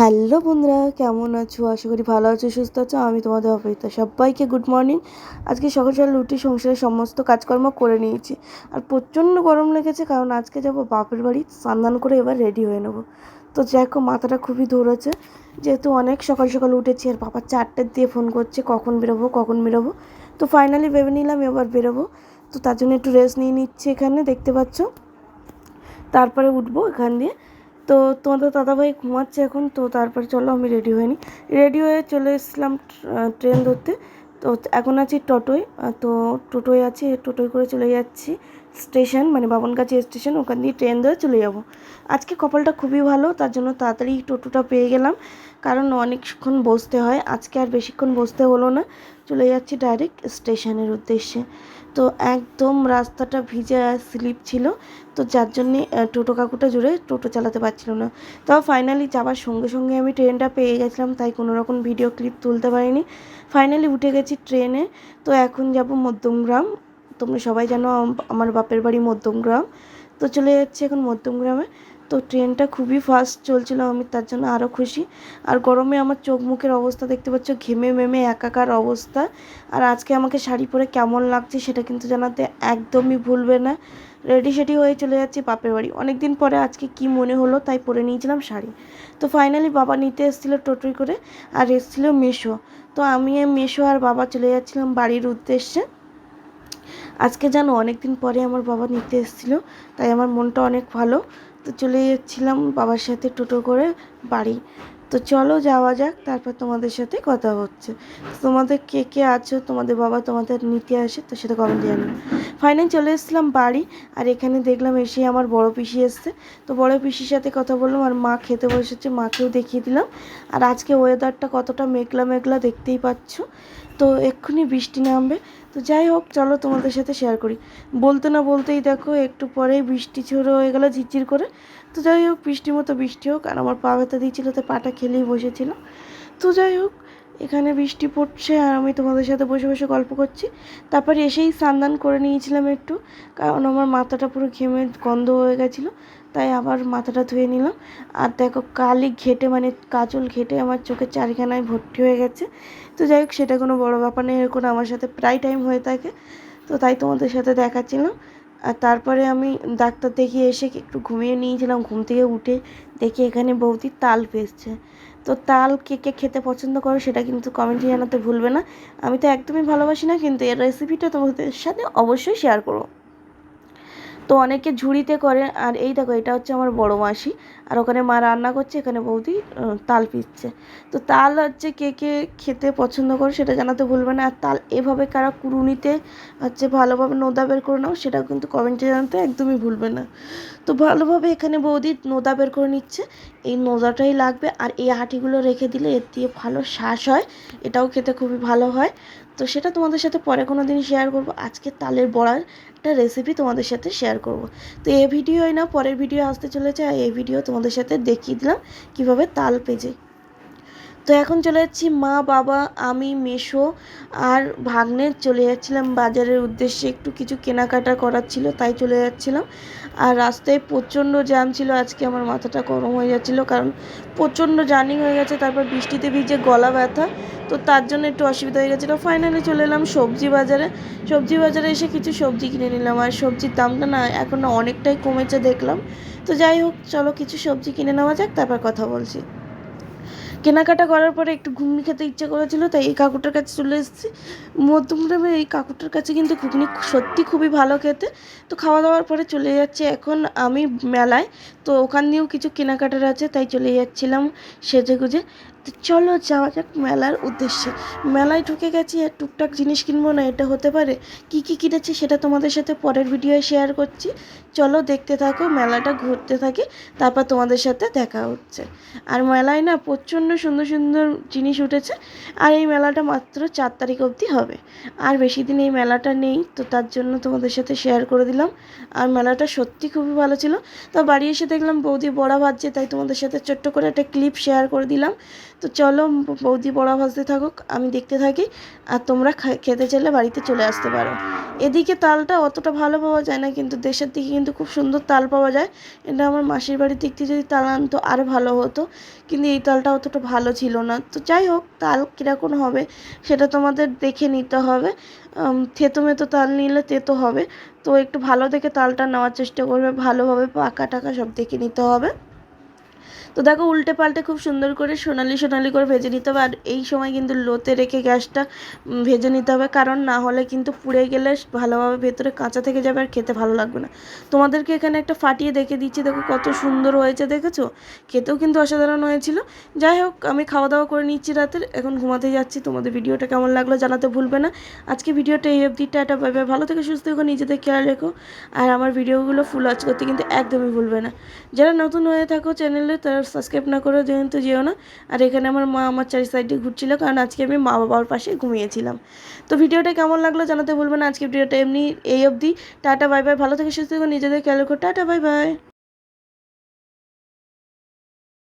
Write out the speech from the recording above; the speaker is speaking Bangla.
হ্যালো বন্ধুরা, কেমন আছো? আশা করি ভালো আছো, সুস্থ আছো। আমি তোমাদের অপেক্ষা সবাইকে গুড মর্নিং আজকে সকাল সকাল উঠে সংসারের সমস্ত কাজকর্ম করে নিয়েছি। আর প্রচণ্ড গরম লেগেছে, কারণ আজকে যাব বাপের বাড়ি, স্নান করে এবার রেডি হয়ে নেব। তো দেখো, মাথাটা খুবই ধরেছে যেহেতু অনেক সকাল সকাল উঠেছি, আর বাবা চারটের দিয়ে ফোন করছে, কখন বেরোবো কখন বেরোবো। তো ফাইনালি ভেবে নিলাম এবার বেরোবো। তো তার জন্য একটু রেস্ট নিয়ে নিচ্ছি এখানে, দেখতে পাচ্ছ? তারপরে উঠবো এখান দিয়ে। তো তোমাদের দাদাভাই ঘুমাচ্ছে এখন, তো তারপরে চলো আমি রেডি হয়ে নিই রেডি হয়ে চলে এসেছিলাম ট্রেন ধরতে। তো এখন আছি টোটোয় তো টোটোয় আছি, টোটোয় করে চলে যাচ্ছি স্টেশন মানে বাবনগাছি স্টেশন, ওখান দিয়ে ট্রেন ধরে চলে যাব। আজকে কপালটা খুবই ভালো, তার জন্য তাড়াতাড়ি টোটোটা পেয়ে গেলাম, কারণ অনেকক্ষণ বসতে হয়, আজকে আর বেশিক্ষণ বসতে হলো না। চলে যাচ্ছি ডাইরেক্ট স্টেশনের উদ্দেশ্যে। তো একদম রাস্তাটা ভিজে স্লিপ ছিল। তো যার জন্যে টোটো কাকুটা জুড়ে টোটো চালাতে পারছিল না। তাও ফাইনালি যাওয়ার সঙ্গে সঙ্গে আমি ট্রেনটা পেয়ে গেছিলাম, তাই কোনো রকম ভিডিও ক্লিপ তুলতে পারিনি। ফাইনালি উঠে গেছি ট্রেনে তো এখন যাব মধ্যমগ্রাম। তোমরা সবাই জানো আমার বাপের বাড়ি মধ্যমগ্রাম। তো চলে যাচ্ছি এখন মধ্যমগ্রামে। তো ট্রেনটা খুবই ফাস্ট চলছিল, আমি তার জন্য আরও খুশি। আর গরমে আমার চোখ মুখের অবস্থা দেখতে পাচ্ছ, ঘেমে মেমে একাকার অবস্থা। আর আজকে আমাকে শাড়ি পরে কেমন লাগছে সেটা কিন্তু জানাতে একদমই ভুলবে না। রেডি সেডি হয়ে চলে যাচ্ছি বাপের বাড়ি। অনেক দিন পরে আজকে কি মনে হলো তাই পরে নিয়েছিলাম শাড়ি। তো ফাইনালি বাবা নিতে এসেছিল টোটোয় করে, আর এসেছিল মেশো তো আমি মেশো আর বাবা চলে যাচ্ছিলাম বাড়ির উদ্দেশ্যে। আজকে জানো অনেক দিন পরে আমার বাবা নিতে এসেছিল, তাই আমার মনটা অনেক ভালো। তো চলে যাচ্ছিলাম বাবার সাথে টোটো করে বাড়ি। তো চলো যাওয়া যাক, তারপর তোমাদের সাথে কথা হচ্ছে। তোমাদের কে কে আছো? তোমাদের বাবা তোমাদের নিতে আসে, তো সেটা কমেন্ট জানি ফাইনাল চলে এসেছিলাম বাড়ি, আর এখানে দেখলাম এসে আমার বড় পিসি এসছে। তো বড় পিসির সাথে কথা বললাম, আর মা খেতে বসেছে, মাকেও দেখিয়ে দিলাম। আর আজকে ওয়েদারটা কতটা মেঘলা মেঘলা দেখতেই পাচ্ছ। তো এক্ষুনি বৃষ্টি নামবে তো যাই হোক, চলো তোমাদের সাথে শেয়ার করি। বলতে না বলতেই দেখো, একটু পরেই বৃষ্টি ছোড়ো হয়ে গেলো ঝিরঝির করে। তো যাই হোক, বৃষ্টির মতো বৃষ্টি হোক, আর আমার পা ব্যথা দিয়েছিলো, তো পাটা খেলেই বসেছিল তো যাই হোক এখানে বৃষ্টি পড়ছে আর আমি তোমাদের সাথে বসে বসে গল্প করছি। তারপর এসেই স্নান করে নিয়েছিলাম একটু, কারণ আমার মাথাটা পুরো ঘেমে গন্ধ হয়ে গেছিল, তাই আবার মাথাটা ধুয়ে নিলাম। আর দেখো কালি ঘেটে মানে কাজল ঘেটে আমার চোখের চারিখানায় ভর্তি হয়ে গেছে। তো যাই হোক, সেটা কোনো বড় ব্যাপার নেই এরকম আমার সাথে প্রায় টাইম হয়ে থাকে। তো তাই তোমাদের সাথে দেখাচ্ছিলাম। আর তারপরে আমি ডাক্তার দেখিয়ে এসে একটু ঘুমিয়ে নিয়েছিলাম, ঘুম থেকে উঠে দেখি এখানে বৌদি তাল পেয়েছে। তো তাল কে কে খেতে পছন্দ করো সেটা কিন্তু কমেন্টে জানাতে ভুলবে না। আমি তো একদমই ভালোবাসি না, কিন্তু এর রেসিপিটা তোমাদের সাথে অবশ্যই শেয়ার করো তো অনেকে ঝুড়িতে করে, আর এই দেখো, এটা হচ্ছে আমার বড় মাসি। আর ওখানে মা রান্না করছে, এখানে বৌদি তাল পিচ্ছে। তো তাল হচ্ছে কে কে খেতে পছন্দ করে সেটা জানাতে ভুলবে না। আর তাল এভাবে কারা কুড়ুনিতে হচ্ছে ভালোভাবে নোদা বের করে নাও, সেটাও কিন্তু কমেন্টে জানাতে একদমই ভুলবে না। তো ভালোভাবে এখানে বৌদি নোদা বের করে নিচ্ছে। এই নোদাটাই লাগবে আর এই আটিগুলো রেখে দিলে এর দিয়ে ভালো শ্বাস হয়, এটাও খেতে খুবই ভালো হয়। তো সেটা তোমাদের সাথে পরে কোনো দিন শেয়ার করব। আজকে তালের বড়ার একটা রেসিপি তোমাদের সাথে শেয়ার করব। তো এই ভিডিওই না, পরের ভিডিও আসতে চলেছে, আর এই ভিডিও তোমাদের সাথে দেখিয়ে দিলাম কীভাবে তাল পেজে। তো এখন চলে যাচ্ছি মা, বাবা, আমি, মেশো আর ভাগ্নে। চলে যাচ্ছিলাম বাজারের উদ্দেশ্যে। একটু কিছু কেনাকাটা করার ছিল, তাই চলে যাচ্ছিলাম। আর রাস্তায় প্রচণ্ড জ্যাম ছিল, আজকে আমার মাথাটা গরম হয়ে যাচ্ছিল কারণ প্রচণ্ড জার্নি হয়ে গেছে, তারপর বৃষ্টিতে ভিজে গলা ব্যথা। তো তার জন্য একটু অসুবিধা হয়ে গেছিল। ফাইনালি চলে এলাম সবজি বাজারে। সবজি বাজারে এসে কিছু সবজি কিনে নিলাম আর সবজির দামটা না এখন অনেকটাই কমেছে দেখলাম। তো যাই হোক, চলো কিছু সবজি কিনে নেওয়া যাক, তারপর কথা বলছি। কেনাকাটা করার পরে একটু ঘুগনি খেতে ইচ্ছে করেছিল, তাই এই কাকুটার কাছে চলে এসেছি। মধ্যমগ্রামের এই কাকুটার কাছে কিন্তু ঘুগনি সত্যি খুবই ভালো খেতে। তো খাওয়া দাওয়ার পরে চলে যাচ্ছে এখন আমি মেলায়। তো ওখান দিয়েও কিছু কেনাকাটার আছে, তাই চলে যাচ্ছিলাম সেজে গুজে তো চলো যাওয়া যাক মেলার উদ্দেশ্যে। মেলায় ঢুকে গেছি আর টুকটাক জিনিস কিনবো না, এটা হতে পারে। কি কি কিনেছি সেটা তোমাদের সাথে পরের ভিডিওয়ে শেয়ার করছি। চলো দেখতে থাকো, মেলাটা ঘুরতে থাকি, তারপর তোমাদের সাথে দেখা হচ্ছে। আর মেলায় না প্রচণ্ড সুন্দর সুন্দর জিনিস উঠেছে, আর এই মেলাটা মাত্র চার তারিখ অবধি হবে। আর বেশি দিন এই মেলাটা নেই, তো তার জন্য তোমাদের সাথে শেয়ার করে দিলাম। আর মেলাটা সত্যি খুবই ভালো ছিল। তো বাড়ি এসে দেখলাম বৌদি বড়া ভাজছে, তাই তোমাদের সাথে ছোট্ট করে একটা ক্লিপ শেয়ার করে দিলাম। তো চলো বৌদি বড়া ভাজতে থাকুক, আমি দেখতে থাকি, আর তোমরা খেতে চাইলে বাড়িতে চলে আসতে পারো। এদিকে তালটা অতটা ভালো পাওয়া যায় না, কিন্তু দেশের দিকে কিন্তু খুব সুন্দর তাল পাওয়া যায়। এটা আমার মাসির বাড়ির দিক থেকে যদি তাল আনতো আরও ভালো হতো, কিন্তু এই তালটা অতটা ভালো ছিল না। তো যাই হোক, তাল কীরকম হবে সেটা তোমাদের দেখে নিতে হবে। থেতো মেতো তাল নিলে তেতো হবে। তো একটু ভালো দেখে তালটা নেওয়ার চেষ্টা করবে, ভালোভাবে পাকা টাকা সব দেখে নিতে হবে। তো দেখো উল্টে পাল্টে খুব সুন্দর করে সোনালি সোনালি করে ভেজে নিতে হবে। আর এই সময় কিন্তু লোতে রেখে গ্যাসটা ভেজে নিতে হবে। কারণ না হলে কিন্তু পুড়ে গেলে ভালোভাবে ভেতরে কাঁচা থেকে যাবে আর খেতে ভালো লাগবে না। তোমাদেরকে এখানে একটা ফাটিয়ে দেখে দিচ্ছি। দেখো কত সুন্দর হয়েছে, দেখেছ? খেতেও কিন্তু অসাধারণ হয়েছিল। যাই হোক, আমি খাওয়া দাওয়া করে নিচ্ছি রাতের। এখন ঘুমাতে যাচ্ছি। তোমাদের ভিডিওটা কেমন লাগল জানাতে ভুলবে না। আজকে ভিডিওটা এই অবধি। টাটা, বাই ভালো থেকে, সুস্থ থেকো, নিজেদের খেয়াল রেখো। আর আমার ভিডিওগুলো ফুল ওয়াচ করতে কিন্তু একদমই ভুলবে না। যারা নতুন হয়ে থাকো চ্যানেলে, তারা সাবস্ক্রাইব না করে যেহেতু যেও না। আর এখানে আমার মা আমার চারি সাইডে ঘুরছিল, কারণ আজকে আমি মা বাবার পাশে ঘুমিয়েছিলাম। তো ভিডিওটা কেমন লাগল জানাতে ভুলবেন আজকে ভিডিওটা এমনি এই অবধি। টাটা বাই বাই ভালো থেকে সুস্থ থেকে, নিজেদের খেয়াল রাখো। Tata bye bye